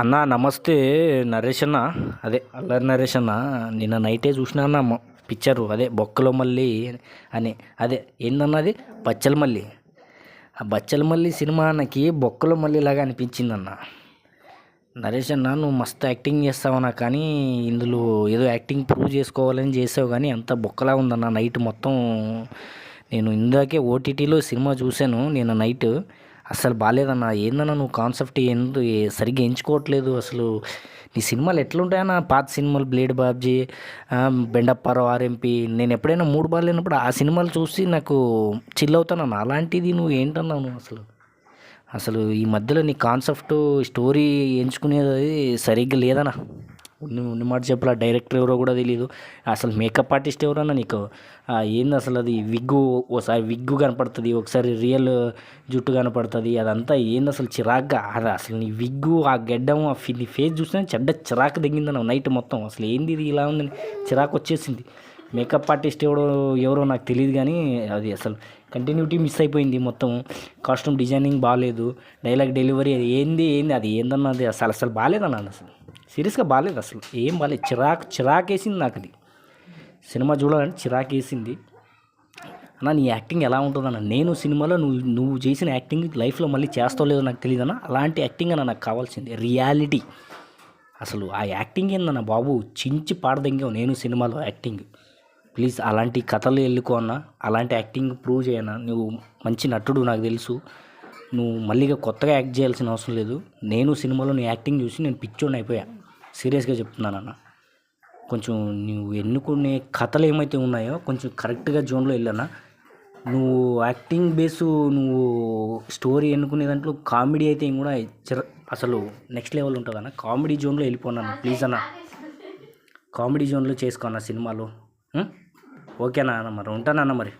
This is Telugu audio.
అన్న నమస్తే నరేష్ అన్న. అదే అల్లరి నరేష్ అన్న. నిన్న నైటే చూసినా అన్న మ- పిక్చరు. అదే బొక్కలో మళ్ళీ అని. అదే ఏందన్నది బచ్చల మల్లి ఆ బచ్చల మల్లి సినిమా నాకు బొక్కలో మళ్ళీ లాగా అనిపించింది అన్న. నరేష్ అన్న నువ్వు మస్తు యాక్టింగ్ చేస్తావన్నా కానీ ఇందులో ఏదో యాక్టింగ్ ప్రూవ్ చేసుకోవాలని చేసావు కానీ అంత బొక్కలా ఉందన్న నైట్ మొత్తం. నేను ఇందాకే ఓటీటీలో సినిమా చూశాను. నేను నైట్ అసలు బాగాలేదన్న ఏందన్నా నువ్వు కాన్సెప్ట్ ఎందు సరిగ్గా ఎంచుకోవట్లేదు అసలు. నీ సినిమాలు ఎట్లుంటాయన్న? పాత సినిమాలు బ్లేడ్ బాబ్జీ బెండప్పారావు ఆర్ఎంపీ నేను ఎప్పుడైనా మూడు బాల్ లేనప్పుడు ఆ సినిమాలు చూసి నాకు చిల్ అవుతానన్న? అలాంటిది నువ్వు ఏంటన్నావు నువ్వు అసలు? అసలు ఈ మధ్యలో నీ కాన్సెప్ట్ స్టోరీ ఎంచుకునేది సరిగ్గా లేదన్నా? ఉన్ని ఉన్ని మాట చెప్పాల. డైరెక్టర్ ఎవరో కూడా తెలియదు అసలు మేకప్ ఆర్టిస్ట్ ఎవరన్నా నీకు? ఏంది అసలు అది? విగ్గు ఒకసారి విగ్గు కనపడుతుంది ఒకసారి రియల్ జుట్టు కనపడుతుంది అదంతా ఏంది అసలు చిరాగ్గా? అది అసలు నీ విగ్గు ఆ గడ్డం ఆ ఫి- నీ ఫేస్ చూసినా చెడ్డ చిరాకు దిగిందన్న నైట్ మొత్తం. అసలు ఏంది ఇది? ఇలా ఉందని చిరాకు వచ్చేసింది. మేకప్ ఆర్టిస్ట్ ఎవడో ఎవరో నాకు తెలియదు కానీ అది అసలు కంటిన్యూటీ మిస్ అయిపోయింది మొత్తం. కాస్ట్యూమ్ డిజైనింగ్ బాగాలేదు డైలాగ్ డెలివరీ అది ఏంది ఏంది అది ఏందన్నది అసలు అసలు బాగాలేదన్నాను అసలు? సీరియస్గా బాగాలేదు అసలు. ఏం బాగాలేదు చిరాకు చిరాకేసింది నాకు అది. సినిమా చూడాలని చిరాకు వేసింది అన్న నీ యాక్టింగ్ ఎలా ఉంటుందన్న? నేను సినిమాలో నువ్వు నువ్వు చేసిన యాక్టింగ్ లైఫ్లో మళ్ళీ చేస్తావు లేదో నాకు తెలియదన్న అలాంటి యాక్టింగ్ అన్న నాకు కావాల్సింది. రియాలిటీ అసలు ఆ యాక్టింగ్ ఏందన్న బాబు? చించి పాడదెంగావు నేను సినిమాలో యాక్టింగ్ ప్లీజ్ అలాంటి కథలు వెళ్ళుకో అన్న? అలాంటి యాక్టింగ్ ప్రూవ్ చేయనా? నువ్వు మంచి నటుడు నాకు తెలుసు. నువ్వు మళ్ళీగా కొత్తగా యాక్ట్ చేయాల్సిన అవసరం లేదు. నేను సినిమాలో నీ యాక్టింగ్ చూసి నేను పిచ్చోని అయిపోయా. సీరియస్గా చెప్తున్నానన్న కొంచెం నువ్వు ఎన్నుకునే కథలు ఏమైతే ఉన్నాయో కొంచెం కరెక్ట్గా జోన్లో వెళ్ళానా నువ్వు యాక్టింగ్ బేసు నువ్వు స్టోరీ ఎన్నుకునే దాంట్లో కామెడీ అయితే కూడా అసలు నెక్స్ట్ లెవెల్ ఉంటుంది అన్న కామెడీ జోన్లో వెళ్ళిపోన్నాను ప్లీజ్ అన్న. కామెడీ జోన్లో చేసుకో అన్న సినిమాలో. ఓకేనా అన్న మరి ఉంటానన్న మరి.